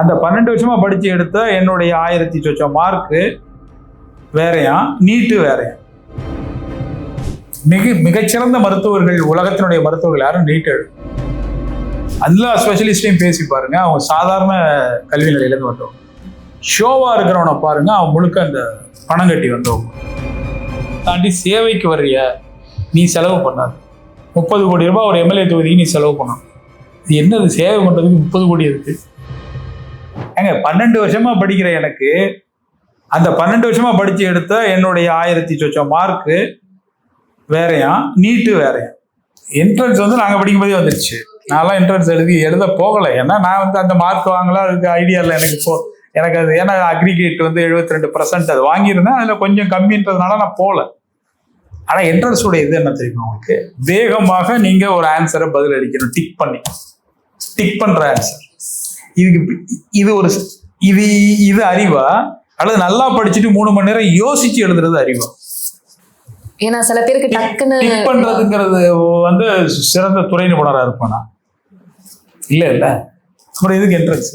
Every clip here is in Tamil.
அந்த பன்னெண்டு வருஷமா படிச்சு எடுத்த என்னுடைய ஆயிரத்தி சொச்சம் மார்க்கு வேறையா? நீட்டு வேறையா? மிக மிகச்சிறந்த மருத்துவர்கள் உலகத்தினுடைய மருத்துவர்கள் யாரும் நீட் எழு எல்லா ஸ்பெஷலிஸ்டையும் பேசி பாருங்க. அவங்க சாதாரண கல்வி நிலையிலேருந்து வந்தவங்க. ஷோவா இருக்கிறவனை பாருங்க அவன் முழுக்க அந்த பணம் கட்டி வந்தவங்க. தாண்டி சேவைக்கு வர்றிய நீ செலவு பண்ணாது. முப்பது கோடி ரூபாய் ஒரு எம்எல்ஏ தொகுதிக்கு நீ செலவு பண்ணணும். இது என்னது? சேவை பண்ணுறதுக்கு முப்பது கோடி இருக்குது ஏங்க பன்னெண்டு வருஷமா படிக்கிற எனக்கு அந்த பன்னெண்டு வருஷமா படிச்சு எடுத்த என்னுடைய ஆயிரத்தி சொச்சம் மார்க்கு வேறையா நீட்டு வேறையா. என்ட்ரன்ஸ் வந்து நாங்கள் படிக்கும்போதே வந்துருச்சு. நான்லாம் என்ட்ரன்ஸ் எழுதி எழுத போகலை. ஏன்னா நான் வந்து அந்த மார்க் வாங்கலாம் அதுக்கு ஐடியா இல்லை. எனக்கு போ எனக்கு அது ஏன்னா அக்ரிகேட் வந்து 72% ரெண்டு பர்சன்ட் அது வாங்கியிருந்தேன். அதில் கொஞ்சம் கம்மின்றதுனால நான் போகல. ஆனால் என்ட்ரன்ஸோட இது என்ன தெரியுமா உங்களுக்கு? வேகமாக நீங்கள் ஒரு ஆன்சரை பதில் அடிக்கணும் டிக் பண்ணி. டிக் பண்ணுற ஆன்சர் இதுக்கு இது ஒரு இது இது அறிவா? அல்லது நல்லா படிச்சுட்டு மூணு மணி நேரம் யோசிச்சு எழுதுறது அறிவா? ஏன்னா சில பேருக்கு டக்குன்னு டிக் பண்றதுங்கிறது வந்து சிறந்த துறை நிபுணரா இருப்பானா? இல்ல இல்ல. அப்புறம் எதுக்கு என்ட்ரன்ஸ்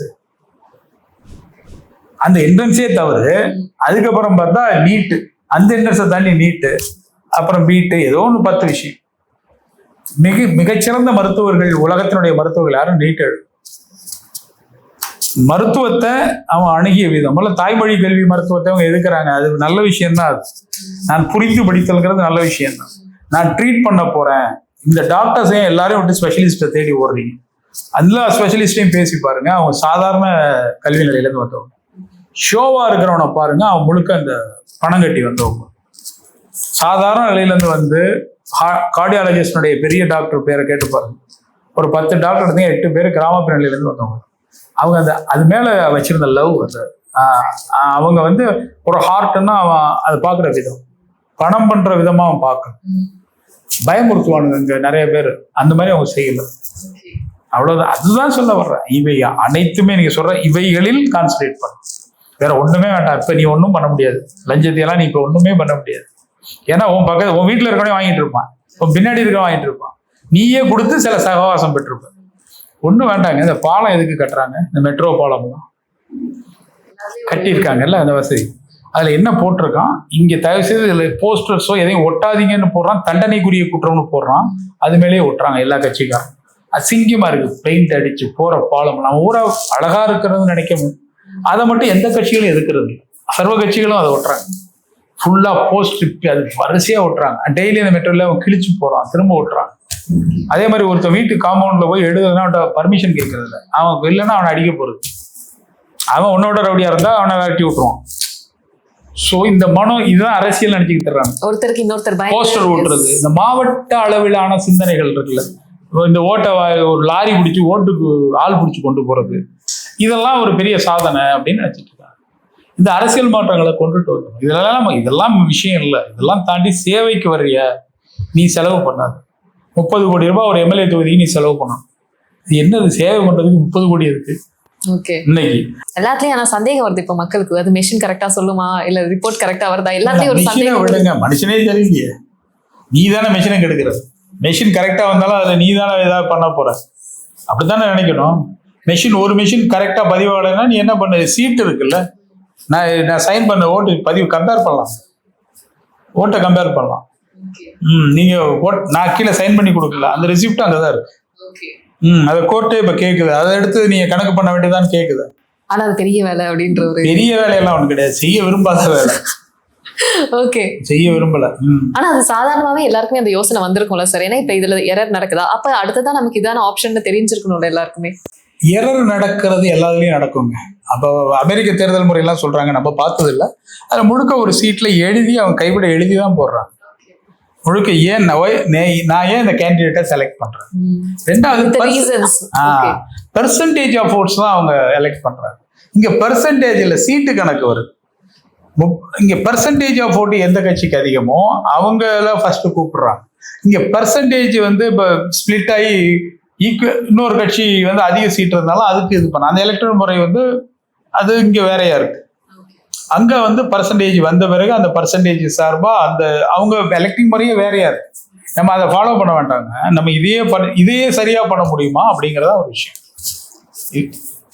அந்த என்ட்ரன்ஸே தவறு. அதுக்கப்புறம் பார்த்தா நீட்டு அந்த என்ட்ரன்ஸை தாண்டி நீட்டு அப்புறம் பீட்டு ஏதோ ஒன்று பத்து விஷயம். மிக மிகச்சிறந்த மருத்துவர்கள் உலகத்தினுடைய மருத்துவர்கள் யாரும் நீட் எழு மருத்துவத்தை அவன் அணுகிய விதம். முதல்ல தாய்மொழி கல்வி மருத்துவத்தை அவங்க எதுக்குறாங்க? அது நல்ல விஷயம்தான் அது. நான் புரிந்து படித்தல்ங்கிறது நல்ல விஷயம்தான். நான் ட்ரீட் பண்ண போறேன். இந்த டாக்டர்ஸையும் எல்லாரையும் விட்டு ஸ்பெஷலிஸ்ட்டை தேடி ஓடுறீங்க. எல்லா ஸ்பெஷலிஸ்டையும் பேசி பாருங்க. அவங்க சாதாரண கல்வி நிலையிலேருந்து வந்தவங்க. ஷோவா இருக்கிறவனை பாருங்க. அவன் முழுக்க அந்த பணம் கட்டி வந்தவங்க. சாதாரண நிலையிலேருந்து வந்து கார்டியாலஜிஸ்டனுடைய பெரிய டாக்டர் பேரை கேட்டு பாருங்க. ஒரு பத்து டாக்டர் எட்டு பேர் கிராமப்புற நிலையிலேருந்து வந்தவங்க. அவங்க அந்த அது மேலே வச்சிருந்த லவ் அந்த ஆஹ், ஆஹ், அவங்க வந்து ஒரு ஹார்ட்னா அவன் அதை பார்க்குற விதம். பணம் பண்ற விதமா அவன் பார்க்கணும் பயமுறுத்துவானுங்க இங்க நிறைய பேர். அந்த மாதிரி அவங்க செய்யல. அவ்வளவுதான். அதுதான் சொல்ல வர்றேன். இவை அனைத்துமே நீங்க சொல்ற இவைகளில் கான்சன்ட்ரேட் பண்ணு. வேற ஒண்ணுமே வேண்டாம். இப்ப நீ ஒன்றும் பண்ண முடியாது. லஞ்சத்தையெல்லாம் நீ இப்ப ஒண்ணுமே பண்ண முடியாது. ஏன்னா உன் பக்கத்து உன் வீட்டுல இருக்கவனே வாங்கிட்டு இருப்பான். உன் பின்னாடி இருக்க வாங்கிட்டு இருப்பான். நீயே கொடுத்து சில சகவாசம் பெற்றிருப்ப. ஒன்றும் வேண்டாங்க. இந்த பாலம் எதுக்கு கட்டுறாங்க? இந்த மெட்ரோ பாலம்லாம். கட்டியிருக்காங்கல்ல அந்த வசதி. அதில் என்ன போட்டிருக்கான்? இங்கே தயவு செய்து இதில் போஸ்டர்ஸோ எதையும் ஒட்டாதீங்கன்னு போடுறான். தண்டனைக்குரிய குற்றம்னு போடுறான். அது மேலேயே ஒட்டுறாங்க எல்லா கட்சிக்காரும் அசிங்கமாக இருக்குது பெயிண்ட் அடித்து போகிற பாலம் நம்ம ஊரா அழகாக இருக்கிறது நினைக்கணும் அதை மட்டும் எந்த கட்சிகளும் எதுக்குறது சர்வ கட்சிகளும் அதை ஒட்டுறாங்க. ஃபுல்லாக போஸ்ட் அது வரிசையாக ஒட்டுறாங்க. டெய்லி அந்த மெட்ரோல அவன் கிழிச்சு போகிறான் திரும்ப ஒட்டுறான். அதே மாதிரி ஒருத்தன் வீட்டு காம்பவுண்ட்ல போய் எழுதுனா பர்மிஷன் கேட்கறது இல்லை அவன் இல்லைன்னா அவனை அடிக்க போறது. அவன் உன்னோட ரவுடியா இருந்தா அவனை விரட்டி விட்டுருவான். சோ இந்த மனம் இதுதான் அரசியல் நினைச்சுக்கிட்டு தர்றாங்க ஒருத்தருக்கு இன்னொருத்தர் போஸ்டர் ஓட்டுறது. இந்த மாவட்ட அளவிலான சிந்தனைகள் இருக்குல்ல. இந்த ஓட்டை ஒரு லாரி பிடிச்சி ஓட்டுக்கு ஆள் பிடிச்சி கொண்டு போறது. இதெல்லாம் ஒரு பெரிய சாதனை அப்படின்னு நினைச்சிட்டு இருக்காங்க. இந்த அரசியல் மாற்றங்களை கொண்டுட்டு வரணும். இதெல்லாம் இதெல்லாம் விஷயம் இல்லை. இதெல்லாம் தாண்டி சேவைக்கு வர்றிய? நீ செலவு பண்ணாது. முப்பது கோடி ரூபாய் ஒரு எம்எல்ஏ தொகுதிக்கு நீ செலவு பண்ணணும். இது என்னது? சேவை பண்றதுக்கு முப்பது கோடி இருக்கு. ஓகே. இன்னைக்கு. எல்லாத்துலயும் ஆனா சந்தேகம் வருது இப்ப மக்களுக்கு. அது மெஷின் கரெக்டா சொல்லுமா? இல்ல ரிப்போர்ட் கரெக்டா வருதா? எல்லாத்துலயும் ஒரு சந்தேகம். விடுங்க. மனுஷனே சரியில்லையே நீ தானே மெஷினை கெடுக்கிறது மெஷின் கரெக்டா வந்தாலும் அதுல நீ தானே ஏதாவது பண்ண போற. அப்படித்தானே நினைக்கணும்? மெஷின் ஒரு மெஷின் கரெக்டா பதிவாகலைன்னா நீ என்ன பண்ண? சீட் இருக்குல்ல. நான் நான் சைன் பண்ண ஓட்டு பதிவு கம்பேர் பண்ணலாம். ஓட்டை கம்பேர் பண்ணலாம். ம் நீங்க நான் கீழே சைன் பண்ணி கொடுக்கல. அந்த ரெசிப்ட் அங்கதான் இருக்கு. ம் அதை கோர்ட்டே இப்ப கேக்குது. அதை எடுத்து நீங்க கணக்கு பண்ண வேண்டியதான்னு கேக்குது. ஆனா அது பெரிய வேலை அப்படின்ற ஒரு பெரிய வேலையெல்லாம் ஒண்ணு கிடையாது. செய்ய விரும்பாத வேலை. ஓகே செய்ய விரும்பல. ஆனா அது சாதாரணமாவே எல்லாருக்குமே அந்த யோசனை வந்திருக்கும்ல சார் ஏன்னா இப்ப இதுல எரர் நடக்குதா? அப்ப அடுத்ததான் நமக்கு இதான ஆப்ஷன் தெரிஞ்சிருக்கணும்ல எல்லாருக்குமே. எரர் நடக்கிறது எல்லாத்துலயும் நடக்குங்க. அப்போ அமெரிக்க தேர்தல் முறையெல்லாம் சொல்றாங்க. நம்ம பார்த்தது இல்ல அதுல முழுக்க ஒரு சீட்ல எழுதி அவன் கைவிட எழுதி தான் போடுறான் முழுக்க ஏன் நான் ஏன் இந்த கேண்டிடேட்டை செலக்ட் பண்றேன்? ரெண்டாவது பெர்சன்டேஜ் ஆஃப் ஓட்ஸ் தான் அவங்க எலெக்ட் பண்றாங்க. இங்க பெர்சன்டேஜ்ல சீட்டு கணக்கு வருது. இங்க பெர்சன்டேஜ் ஆஃப் ஓட்டு எந்த கட்சிக்கு அதிகமோ அவங்கள ஃபர்ஸ்ட் கூப்பிடுறாங்க. இங்க பெர்சன்டேஜ் வந்து இப்போ ஸ்பிளிட் ஆகி ஈக்குவ இன்னொரு கட்சி வந்து அதிக சீட் இருந்தாலும் அதுக்கு இது பண்ண அந்த எலக்ட்ரல் முறை வந்து அது இங்க வேறையா இருக்கு. அங்க வந்து பர்சன்டேஜ் வந்த பிறகு அந்த பர்சன்டேஜ் சார்பா அந்த அவங்க எலக்டிங் முறையே வேறையா இருக்கு. நம்ம அதை ஃபாலோ பண்ண வேண்டாங்க நம்ம இதையே பண்ண இதையே சரியா பண்ண முடியுமா அப்படிங்கறதா ஒரு விஷயம்.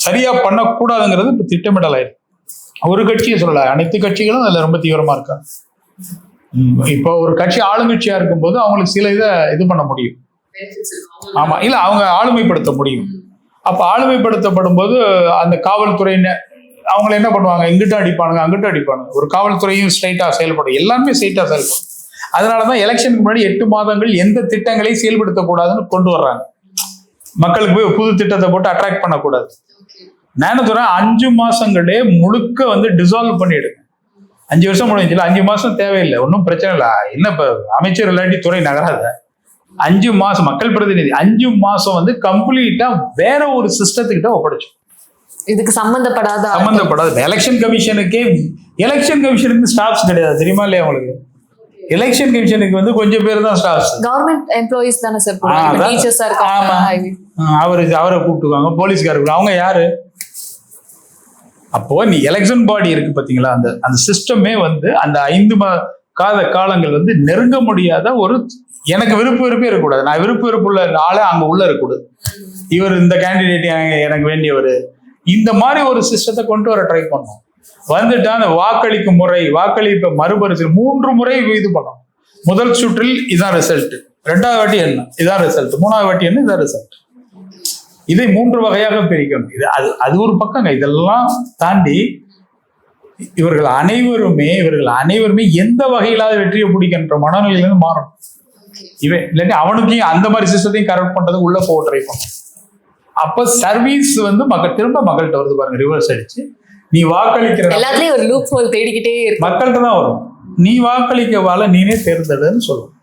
சரியா பண்ணக்கூடாதுங்கிறது இப்ப திட்டமிடல் ஒரு கட்சியை சொல்லல அனைத்து கட்சிகளும் அதுல ரொம்ப தீவிரமா இருக்காங்க. இப்போ ஒரு கட்சி ஆளுங்கட்சியா இருக்கும்போது அவங்களுக்கு சில இதை இது பண்ண முடியும். ஆமா இல்ல அவங்க ஆளுமைப்படுத்த முடியும். அப்ப ஆளுமைப்படுத்தப்படும் போது அந்த காவல்துறையினர் அவங்களை என்ன பண்ணுவாங்க? இங்கிட்ட அடிப்பானுங்க அங்கிட்ட அடிப்பானுங்க. ஒரு காவல்துறையும் ஸ்ட்ரைட்டாக செயல்படும். எல்லாமே ஸ்ட்ரைட்டாக செயல்படும். அதனாலதான் எலெக்ஷனுக்கு முன்னாடி எட்டு மாதங்கள் எந்த திட்டங்களையும் செயல்படுத்தக்கூடாதுன்னு கொண்டு வர்றாங்க. மக்களுக்கு போய் புது திட்டத்தை போட்டு அட்ராக்ட் பண்ணக்கூடாது. நான் அஞ்சு மாசங்களே முழுக்க வந்து டிசால்வ் பண்ணிடுங்க. அஞ்சு வருஷம் முடிஞ்சுல அஞ்சு மாசம் தேவையில்லை. ஒன்றும் பிரச்சனை இல்லை. என்ன இப்போ அமைச்சர் இல்லாட்டி துறை நகராத? அஞ்சு மாசம் மக்கள் பிரதிநிதி அஞ்சு மாசம் வந்து கம்ப்ளீட்டா வேற ஒரு சிஸ்டத்துக்கிட்ட ஒப்படைச்சோம் இதுக்கு சம்பந்தப்படாத சம்பந்தப்படாது எலெக்ஷன் கமிஷனுக்கே எலெக்ஷன் கமிஷனுக்கு ஸ்டாஃப்ஸ் கிடையாது. தெரியுமா இல்லையா உங்களுக்கு? எலெக்ஷன் கமிஷனுக்கு வந்து கொஞ்சம் பேர் தான் ஸ்டாஃப்ஸ் கவர்மெண்ட் எம்ப்ளாயிஸ் தானே சார். டீச்சர்ஸா. இருக்காங்க. அவரு அவரை கூப்பிட்டுக்குவாங்க. போலீஸ்காரர் அவங்க யாரு? அப்போ நீ எலெக்ஷன் பாடி இருக்கு பாத்தீங்களா? அந்த அந்த சிஸ்டமே வந்து அந்த ஐந்து கால காலங்கள் வந்து நெருங்க முடியாத ஒரு எனக்கு விருப்ப விருப்பே இருக்கக்கூடாது. நான் விருப்ப விருப்புள்ள ஆளே அங்க உள்ள இருக்கக்கூடாது. இவர் இந்த கேண்டிடேட் எனக்கு வேண்டியவர். இந்த மாதிரி ஒரு சிஸ்டத்தை கொண்டு வர ட்ரை பண்ணோம். வந்துட்டா அந்த வாக்களிக்கும் முறை வாக்களிப்பை மறுபரிசீலனை மூன்று முறை இது பண்ணோம். முதல் சுற்றில் இதான் ரிசல்ட் ரெண்டாவது வாட்டி என்ன? இதான் ரிசல்ட் மூணாவது வாட்டி என்ன? இதான் ரிசல்ட் இதை மூன்று வகையாக பிரிக்கணும். இது அது அது ஒரு பக்கங்க இதெல்லாம் தாண்டி இவர்கள் அனைவருமே இவர்கள் அனைவருமே எந்த வகையிலாவது வெற்றியை பிடிக்கின்ற மனநிலையிலிருந்து மாறணும். இவன் இல்லாட்டி அவனுக்கும் அந்த மாதிரி சிஸ்டத்தையும் கரெக்ட் பண்றது உள்ள போக ட்ரை பண்ணும். அப்ப சர்வீஸ் வந்து மக்கள் திரும்ப மக்கள்கிட்ட வருது பாருங்க ரிவர்ஸ் அடிச்சு. நீ வாக்களிக்கிற எல்லாத்துலயும் ஒரு லூப் ஹோல் தேடிக்கிட்டே இருக்கு. மக்கள்கிட்ட தான் வரும். நீ வாக்களிக்க வாழ நீனே தேர்ந்தெடுன்னு சொல்லும்.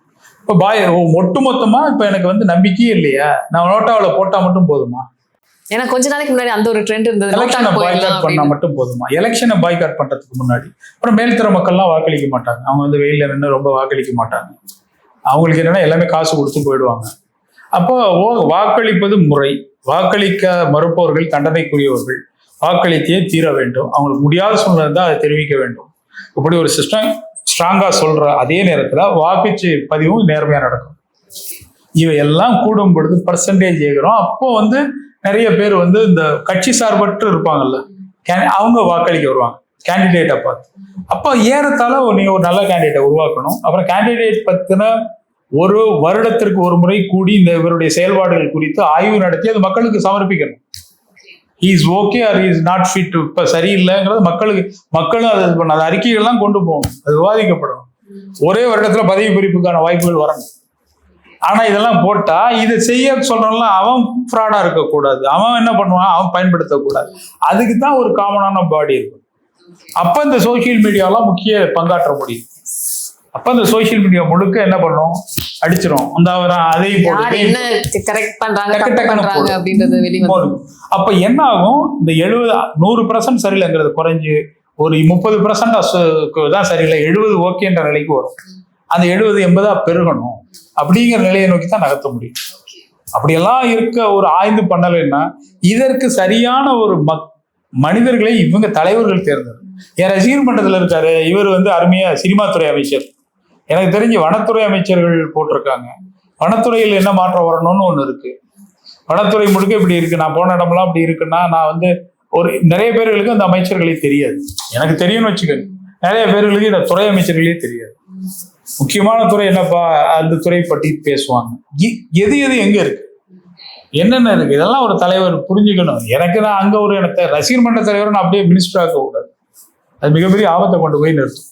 இப்போ பாய் ஒட்டு மொத்தமா இப்ப எனக்கு வந்து நம்பிக்கையே இல்லையா? நான் நோட்டாவில் போட்டா மட்டும் போதுமா? ஏன்னா கொஞ்ச நாளைக்கு முன்னாடி அந்த ஒரு ட்ரெண்ட் இருந்தது. எலெக்ஷனை பாய்காட் பண்ணா அப்படின்னு. மட்டும் போதுமா? எலெக்ஷனை பாய்காட் பண்றதுக்கு முன்னாடி. அப்புறம் மேல்தர மக்கள்லாம் வாக்களிக்க மாட்டாங்க. அவங்க வந்து வெயில்ல நின்று ரொம்ப வாக்களிக்க மாட்டாங்க. அவங்களுக்கு என்னன்னா எல்லாமே காசு கொடுத்து போயிடுவாங்க. அப்போ வாக்களிப்பது முறை. வாக்களிக்க மறுப்பவர்கள் தண்டனைக்குரியவர்கள் வாக்களித்தே தீர வேண்டும். அவங்களுக்கு முடியாத சூழ்நிலை இருந்தால் அதை தெரிவிக்க வேண்டும். இப்படி ஒரு சிஸ்டம் ஸ்ட்ராங்காக சொல்ற அதே நேரத்தில் வாக்குச்சு பதிவும் நேர்மையாக நடக்கும். இவை எல்லாம் கூடும் பொழுது பர்சன்டேஜ் ஏகிறோம் அப்போ வந்து நிறைய பேர் வந்து இந்த கட்சி சார்பற்று இருப்பாங்கல்ல. அவங்க வாக்களிக்க வருவாங்க. கேண்டிடேட்டை பார்த்து. அப்போ ஏறத்தால நீங்கள் ஒரு நல்ல கேண்டிடேட்டை உருவாக்கணும். அப்புறம் கேண்டிடேட் பற்றின ஒரு வருடத்திற்கு ஒரு முறை கூடி இந்த இவருடைய செயல்பாடுகள் குறித்து ஆய்வு நடத்தி அது மக்களுக்கு சமர்ப்பிக்கணும். Is okay or is not fit இப்ப சரியில்லைங்கிறது மக்களுக்கு மக்களும் அதை இது பண்ண அந்த அறிக்கைகள்லாம் கொண்டு போகணும். அது விவாதிக்கப்படணும் ஒரே வருடத்துல பதவி பிரிப்புக்கான வாய்ப்புகள் வரணும். ஆனா இதெல்லாம் போட்டா இதை செய்ய சொல்றோம்ல அவன் ஃப்ராடா இருக்கக்கூடாது. அவன் என்ன பண்ணுவான்? அவன் பயன்படுத்தக்கூடாது. அதுக்கு தான் ஒரு காமனான பாடி இருக்கும் அப்ப இந்த சோஷியல் மீடியாலாம் முக்கிய பங்காற்ற முடியும். அப்ப இந்த சோஷியல் மீடியா முழுக்க என்ன பண்ணும்? அடிச்சிரும். அந்த அதையும் போடும். அப்ப என்ன ஆகும்? இந்த எழுபது நூறு பர்சன்ட் சரியில்லைங்கிறது குறைஞ்சு ஒரு முப்பது பர்சன்ட் தான் சரியில்லை. எழுபது ஓகேன்ற நிலைக்கு வரும். அந்த எழுபது எண்பதா பெருகணும். அப்படிங்கிற நிலையை நோக்கி தான் நகர்த்த முடியும். அப்படியெல்லாம் இருக்க ஒரு ஆய்ந்து பண்ணலைன்னா இதற்கு சரியான ஒரு மக் மனிதர்களை இவங்க தலைவர்கள் தேர்ந்தது என் ரசிகர் மன்றத்தில் இருக்காரு. இவர் வந்து அருமையா சினிமா துறை அமைச்சர். எனக்கு தெரிஞ்சு வனத்துறை அமைச்சர்கள் போட்டிருக்காங்க. வனத்துறையில் என்ன மாற்றம் வரணும்னு ஒன்று இருக்கு. வனத்துறை முழுக்க இப்படி இருக்கு. நான் போன இடமெல்லாம் இப்படி இருக்குன்னா நான் வந்து ஒரு நிறைய பேர்களுக்கு அந்த அமைச்சர்களே தெரியாது. எனக்கு தெரியும்னு வச்சுக்கோங்க. நிறைய பேர்களுக்கு இந்த துறை அமைச்சர்களே தெரியாது. முக்கியமான துறை என்னப்பா? அந்த துறை பற்றி பேசுவாங்க. எது எது எங்க இருக்கு? என்னென்ன இருக்கு? இதெல்லாம் ஒரு தலைவர் புரிஞ்சுக்கணும். எனக்கு நான் அங்க ஒரு எனக்கு ரசிகர் மன்ற தலைவர் நான் அப்படியே மினிஸ்டர் ஆக்க கூடாது அது மிகப்பெரிய ஆபத்தை கொண்டு போய் நிறுத்தும்.